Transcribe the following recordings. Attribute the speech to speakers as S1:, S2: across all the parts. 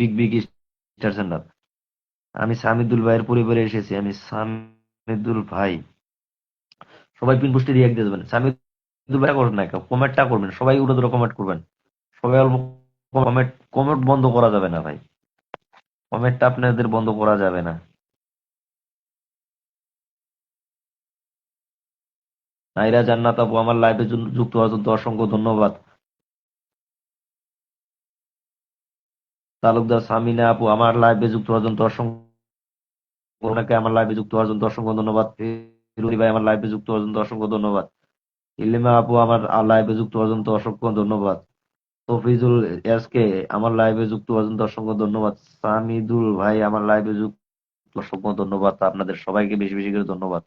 S1: Big big star centre আমি সামিদুল ভাইয়ের পরিবারে এসেছি, আমি সামিদুল ভাই। সবাই পিন পোস্টে রিয়াক্ট দিয়ে দেবেন। সামিদুল ভাই করবেন না কমেন্টটা করবেন। সবাই উড়ে ধরে কমেন্ট করবেন। সবাই অল্প কমেন্ট কমেন্ট বন্ধ করা যাবে না ভাই। কমেন্টটা আপনাদের বন্ধ করা যাবে না। নাইরা জান্নাত আপু, আমার লাইভে যুক্ত হওয়ার জন্য অসংখ্য ধন্যবাদ। তালুকদার সামিনা আপু, আমার লাইভে যুক্ত হওয়ার জন্য অসংখ্য ওনাকে আমার লাইভে যুক্ত হওয়ার জন্য অসংখ্য ধন্যবাদ। ফিরুলি ভাই, আমার লাইভে যুক্ত হওয়ার জন্য অসংখ্য ধন্যবাদ। ইলিমা আপু, আমার লাইভে যুক্ত হওয়ার জন্য অসংখ্য ধন্যবাদ। তফিজুল এসকে আমার লাইভে যুক্ত হওয়ার জন্য অসংখ্য ধন্যবাদ। সামিদুল ভাই, আমার লাইভে যুক্ত অসংখ্য ধন্যবাদ। আপনাদের সবাইকে বেশি বেশি করে ধন্যবাদ।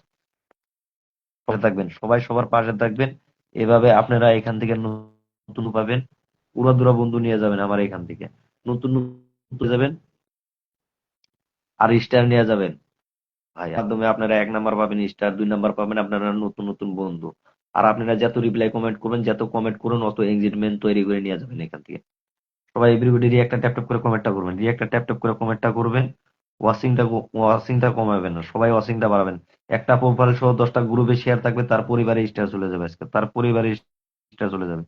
S1: পাশে থাকবেন, সবাই সবার পাশে থাকবেন। এভাবে আপনারা এখান থেকে নতুন পাবেন। উড়াদুরা বন্ধু নিয়ে যাবেন আমার এখান থেকে। নতুন নতুন যাবেন আর স্টার নিয়ে যাবেন। ভাই মাধ্যমে আপনারা এক নাম্বার পাবেন স্টার দুই নাম্বার পাবেন আপনারা নতুন নতুন বন্ধু। আর আপনারা যত রিপ্লাই কমেন্ট করবেন, যত কমেন্ট করুন, অত এঙ্গেজমেন্ট তৈরি করে নিয়ে যাবেন এখান থেকে। সবাই এভরিবডি রিয়াক্টটা ট্যাপ ট্যাপ করে কমেন্টটা করবেন। রিয়াক্টটা ট্যাপ ট্যাপ করে কমেন্টটা করবেন ওয়াশিংটা ওয়াশিংটা কমাবেন না। সবাই ওয়াশিংটা বাড়াবেন। একটা প্রোফাইল সহ দশটা গ্রুপে শেয়ার থাকবে, তার পরিবারে স্টার চলে যাবে আজকে। তার পরিবারে স্টার চলে যাবে।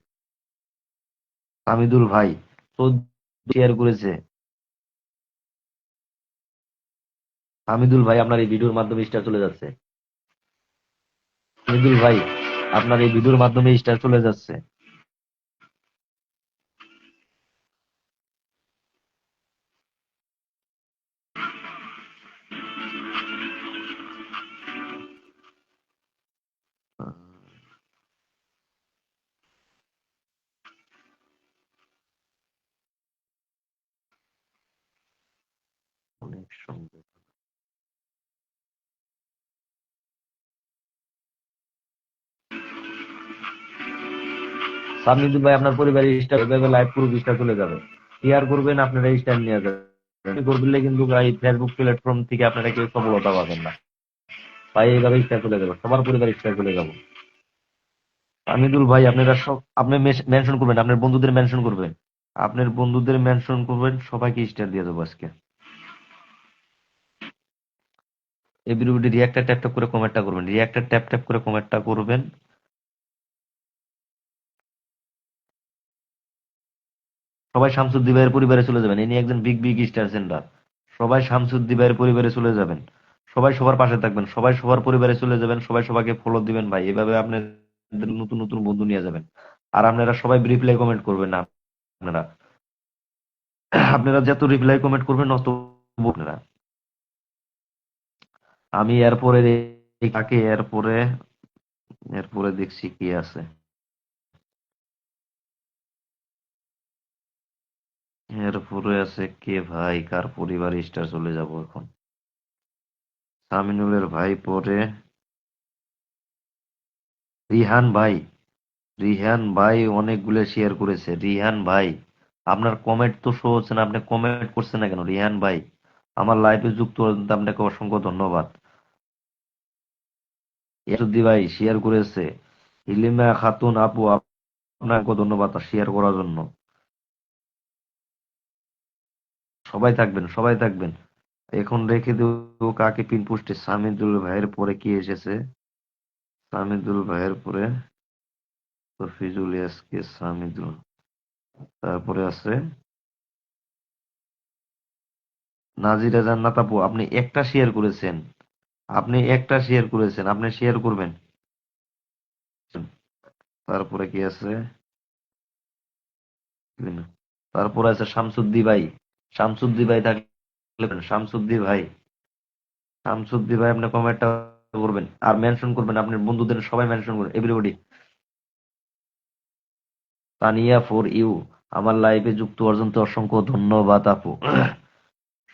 S1: হামিদুল ভাই করেছে হামিদুল ভাই আপনার এই ভিডিওর মাধ্যমে স্টার চলে যাচ্ছে। হামিদুল ভাই, আপনার এই ভিডিওর মাধ্যমে স্টার চলে যাচ্ছে। সুন্দর সাবমিদুল ভাই আপনার পরিবারের স্টার লাইভ গ্রুপ স্টার চলে যাবে। শেয়ার করবেন? আপনারা স্টার নিয়ে যাবেন। করলে কিন্তু এই ফেসবুক প্ল্যাটফর্ম থেকে আপনারা কেউ সফলতা পাবেন না। তাই এইভাবে স্টার চলে যাবে। সবার পরিবার স্টার চলে যাব। আমিদুল ভাই, আপনারা সব আপনি মেনশন করবেন, আপনার বন্ধুদের মেনশন করবেন। আপনার বন্ধুদের মেনশন করবেন, সবাইকে স্টার দিয়ে দেবো আজকে। এই ভিডিওটি রিয়াক্টার ট্যাপ ট্যাপ করে কমেন্টটা করবেন। রিয়াক্টার ট্যাপ ট্যাপ করে কমেন্টটা করবেন। সবাই শামসুদ্দি ভাইয়ের পরিবারে চলে যাবেন। ইনি একজন বিগ বিগ স্টার সেন্টার সবাই শামসুদ্দি ভাইয়ের পরিবারে চলে যাবেন। সবাই সবার পাশে থাকবেন। সবাই সবার পরিবারে চলে যাবেন। সবাই সবাইকে ফলো দিবেন ভাই। এভাবে আপনাদের নতুন নতুন বন্ধু নিয়ে যাবেন। আর আপনারা সবাই রিপ্লাই কমেন্ট করবেন না। আপনারা। আপনারা যত রিপ্লাই কমেন্ট করবেন অত আপনারা। আমি এরপরে কাকে এরপরে এরপরে দেখছি কি আছে। এরপরে আছে কে ভাই? কার পরিবার স্টার চলে যাব এখন? সামিনুলের ভাই পরে। রিহান ভাই রিহান ভাই অনেকগুলো শেয়ার করেছে। রিহান ভাই, আপনার কমেন্ট তো শো হচ্ছে না, আপনি কমেন্ট করছেন না কেন? রিহান ভাই, আমার লাইফে যুক্ত আপনাকে অসংখ্য ধন্যবাদ। ইয়াসুদ্দি ভাই শেয়ার করেছে। ইলিমা খাতুন আপু আপনাকে ধন্যবাদ শেয়ার করার জন্য। সবাই থাকবেন সবাই থাকবেন। এখন রেখে দেবো কাকে পিন পোস্টে সামিদুল ভাইয়ের পরে কি এসেছে? সামিদুল ভাইয়ের পরে তফিজুল ইয়াসকে সামিদুল। তারপরে আছে নাজিরা জান্নাত আপু, আপনি একটা শেয়ার করেছেন। আপনি একটা শেয়ার করেছেন, আপনি শেয়ার করবেন। তারপরে কি আছে? তারপরে আছে শামসুদ্দি ভাই। শামসুদ্দি ভাই থাকলে শামসুদ্দি ভাই। শামসুদ্দি ভাই আপনি কমেন্টটা করবেন আর মেনশন করবেন, আপনার বন্ধুদের সবাই মেনশন করবেন এভরিবডি তানিয়া ফর ইউ আমার লাইভে যুক্ত অর্জন অসংখ্য ধন্যবাদ আপু।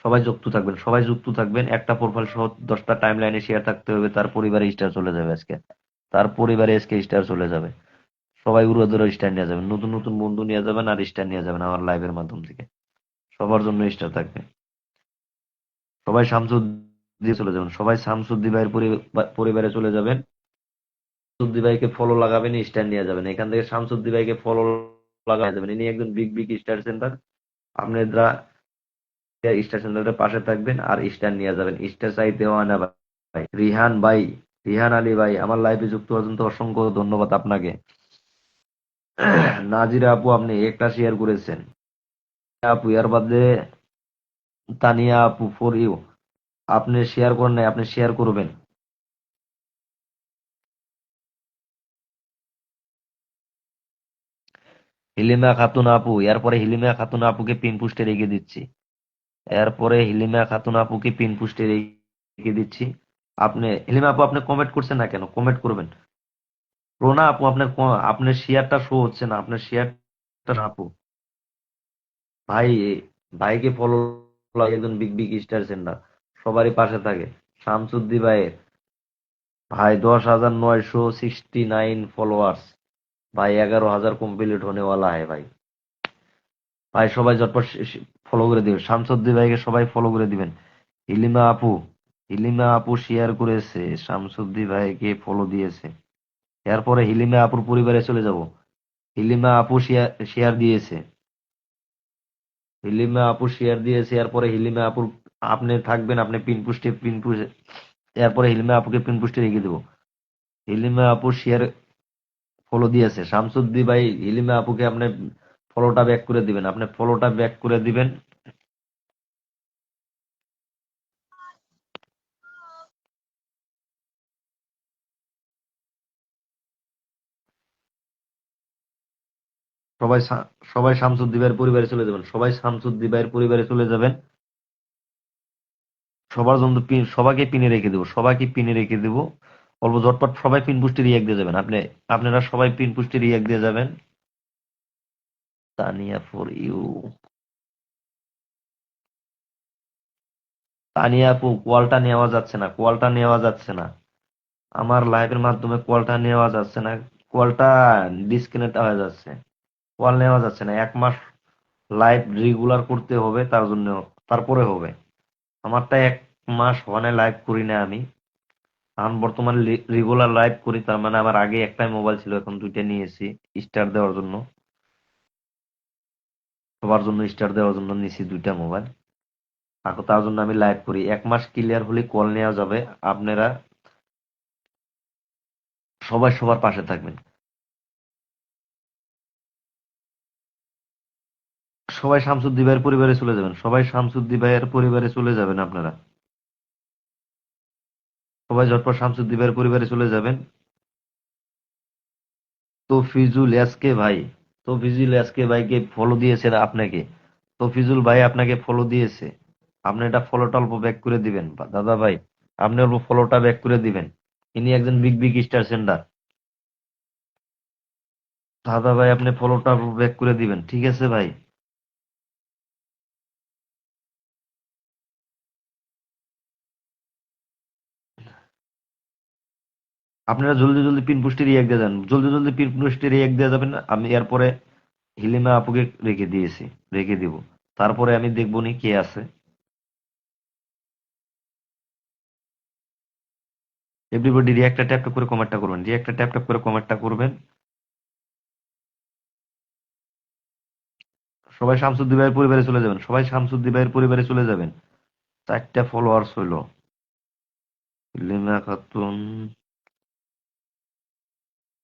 S1: সবাই যুক্ত থাকবেন, সবাই যুক্ত থাকবেন, একটা প্রোফাইল সহ দশটা টাইম লাইনে শেয়ার থাকতে হবে, তার পরিবারে স্টার চলে যাবে আজকে। তার পরিবারে আজকে স্টার চলে যাবে। সবাই উড়ো ধরে স্টার নিয়ে যাবেন, নতুন নতুন বন্ধু নিয়ে যাবেন আর স্টার নিয়ে যাবেন আমার লাইভের মাধ্যম থেকে। সবার জন্য স্টার থাকবে। সবাই শামসুদ্দি চলে যাবেন, সবাই শামসুদ্দি ভাইয়ের পরিবারে চলে যাবেন। শামসুদ্দি ভাইকে ফলো লাগাবেন স্টার নিয়ে যাবেন। এখান থেকে শামসুদ্দি ভাইকে ফলো লাগানো যাবেন ইনি একজন বিগ বিগ স্টার সেন্টার আপনারা স্টার সেন্টারের পাশে থাকবেন আর স্টার নিয়ে যাবেন। স্টার চাইতে হয় না ভাই। রিহান ভাই, রিহান আলী ভাই, আমার লাইভে যুক্ত জন্য অসংখ্য ধন্যবাদ আপনাকে। নাজিরা আপু, আপনি একটা শেয়ার করেছেন। আপু, এর বাদে তানিয়া আপু ফর ইউ আপনি শেয়ার করেন নাই, আপনি শেয়ার করবেন। হিলিমা খাতুন আপু, এরপরে হিলিমা খাতুন আপুকে পিন পুস্টে রেখে দিচ্ছি। এরপরে হিলিমা খাতুন আপুকে পিন পুষ্টে রেখে দিচ্ছি। আপনি, হিলিমা আপু, আপনি কমেন্ট করছেন না কেন? কমেন্ট করবেন। রোনা আপু, আপনার আপনার শেয়ারটা শো হচ্ছে না, আপনার শেয়ারটা আপু। ভাই ভাইকে ফলো একজন বিগ বিগ স্টার সেন্টার সবারই পাশে থাকে। শামসুদ্দি ভাইয়ের। ভাই, দশ হাজার নয়শো সিক্সটি নাইন ফলোয়ার্স ভাই, এগারো হাজার কমপ্লিট হনেওয়ালা হয় ভাই। ভাই, সবাই ঝটপট ফলো করে দিবেন। শামসুদ্দি ভাইকে সবাই ফলো করে দিবেন। ইলিমা আপু ইলিমা আপু শেয়ার করেছে শামসুদ্দি ভাইকে ফলো দিয়েছে। এরপরে হিলিমা আপুর পরিবারে চলে যাব। হিলিমা আপু শেয়ার শেয়ার দিয়েছে। হিলিমা আপু শেয়ার দিয়েছে, এরপরে হিলিমা আপুর, আপনি থাকবেন, আপনি পিন পুষ্টে পিন পুষ্টে এরপরে হিলিমা আপুকে পিন পুষ্টে রেখে দেবো। হিলিমা আপু শেয়ার ফলো দিয়েছে। শামসুদ্দি ভাই হিলিমা আপুকে আপনি ফলোটা ব্যাক করে দিবেন। আপনি ফলোটা ব্যাক করে দিবেন। সবাই সবাই শামসুদ্দি ভাইয়ের পরিবারে চলে যাবেন। সবাই শামসুদ্দি ভাইয়ের পরিবারে চলে যাবেন। সবার জন্য সবাইকে পিনে রেখে দেবো। সবাইকে পিনে রেখে দেবো। অল্প ঝটপট সবাই পিন পুষ্টি রিয়াক্ট দিয়ে যাবেন। আপনি আপনারা সবাই পিন পুষ্টি রিয়াক্ট দিয়ে যাবেন। তানিয়া ফর ইউ তানিয়া আপু কলটা নেওয়া যাচ্ছে না কলটা নেওয়া যাচ্ছে না। আমার লাইভের মাধ্যমে কলটা নেওয়া যাচ্ছে না কলটা ডিসকানেক্ট হয়ে যাচ্ছে। কল নেওয়া যাচ্ছে না, এক মাস লাইভ রেগুলার করতে হবে, তার জন্য তারপরে হবে। আমারটা এক মাস ওয়ানে লাইভ করি না আমি। এখন বর্তমানে রেগুলার লাইভ করি, তার মানে আমার আগে একটাই মোবাইল ছিল, এখন দুইটা নিয়েছি স্টার দেওয়ার জন্য। সবার জন্য স্টার দেওয়ার জন্য নিয়েছি দুইটা মোবাইল এখন তার জন্য আমি লাইভ করি। এক মাস ক্লিয়ার হলে কল নেওয়া যাবে। আপনারা সবাই সবার পাশে থাকবেন। সবাই শামসুদ্দি ভাইয়ের পরিবারে চলে যাবেন। সবাই শামসুদ্দি ভাইয়ের পরিবারে চলে যাবেন আপনারা। সবাই ঝটপট শামসুদ্দি ভাইয়ের পরিবারে চলে যাবেন। তফিজুল এসকে ভাই। তফিজুল আজকে ভাইকে ফলো দিয়েছে আপনাকে। তফিজুল ভাই আপনাকে ফলো দিয়েছে। আপনি এটা ফলোটা অল্প ব্যাক করে দিবেন। দাদা ভাই, আপনি অল্প ফলোটা ব্যাক করে দিবেন। ইনি একজন বিগ বিগ স্টার সেন্টার দাদা ভাই, আপনি ফলোটা ব্যাক করে দিবেন। ঠিক আছে ভাই? আপনারা জলদি জলদি পিন পুষ্টি রিয়াক্ট দিয়ে যান। জলদি জলদি পিন পুষ্টি রিয়াক্ট দিয়ে যাবেন, আমি এরপরে হিলিমা আপুকে রেখে দিয়েছি, রেখে দিব। তারপরে আমি দেখব নি কে আছে। এভরিবডি রিয়াক্টটা ট্যাপ ট্যাপ করে কমেন্টটা করবেন। রিয়াক্টটা ট্যাপ ট্যাপ করে কমেন্টটা করবেন। সবাই শামসুদ্দি ভাইয়ের পরিবারে চলে যাবেন। সবাই শামসুদ্দি ভাইয়ের পরিবারে চলে যাবেন। চারটা ফলোয়ার্স হইল। লিমা খাতুন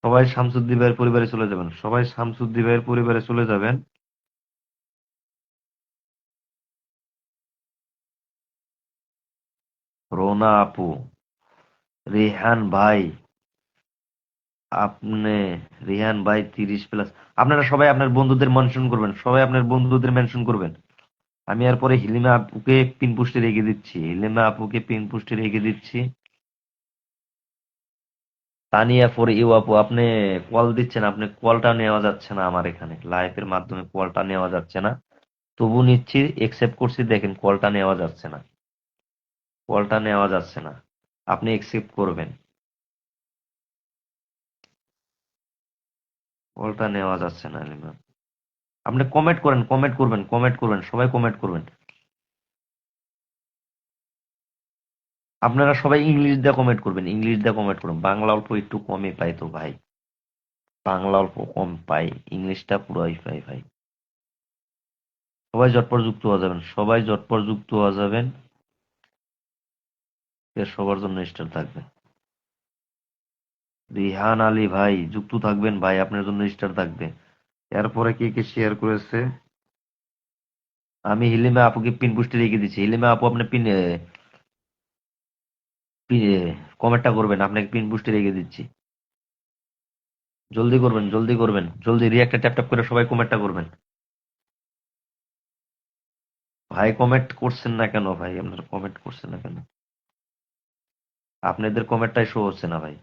S1: সবাই শামসুদ্দি ভাইয়ের পরিবারে চলে যাবেন। সবাই শামসুদ্দি ভাইয়ের পরিবারে চলে যাবেন। রোনা আপু, রেহান ভাই, আপনি, রেহান ভাই তিরিশ প্লাস আপনারা সবাই আপনার বন্ধুদের মেনশন করবেন, সবাই আপনার বন্ধুদের মেনশন করবেন। আমি এরপরে হিলিমা আপুকে পিন পুষ্টি রেখে দিচ্ছি। হিলিমা আপুকে পিন পুষ্টি রেখে দিচ্ছি। তানিয়া ফর ইউ আপু, আপনি কল দিচ্ছেন, আপনি কলটা নেওয়া যাচ্ছে না আমার এখানে। লাইভের মাধ্যমে কলটা নেওয়া যাচ্ছে না। তবু নিচ্ছি একসেপ্ট করছি, দেখেন কলটা নেওয়া যাচ্ছে না। কলটা নেওয়া যাচ্ছে না। আপনি একসেপ্ট করবেন। কলটা নেওয়া যাচ্ছে না আপনি কমেন্ট করেন কমেন্ট করবেন কমেন্ট করবেন, সবাই কমেন্ট করবেন। আপনারা সবাই ইংলিশ দিয়ে কমেন্ট করবেন ইংলিশ দিয়ে কমেন্ট করুন। বাংলা অল্প একটু কমই পাই তো ভাই। বাংলা অল্প কম পাই ইংলিশটা পুরোই পাই ভাই। সবাই ঝটপট যুক্ত হওয়া যাবেন, সবাই ঝটপট যুক্ত হওয়া যাবেন। সবার জন্য স্টার থাকবে। রিহান আলী ভাই, যুক্ত থাকবেন ভাই, আপনার জন্য স্টার থাকবে। এরপরে কে কে শেয়ার করেছে? আমি হিলিমা আপুকে পিন পুষ্টি রেখে দিচ্ছি। হিলিমা আপু, আপনি পিন কমেন্টটা করবেন, আপনাকে পিন বুস্টে রেখে দিচ্ছি। জলদি করবেন জলদি করবেন, জলদি রিয়াক্টটা ট্যাপ ট্যাপ করে সবাই কমেন্টটা করবেন। ভাই কমেন্ট করছেন না কেন ভাই? আপনারা কমেন্ট করছেন না কেন? আপনাদের কমেন্টটাই শো হচ্ছে না ভাই।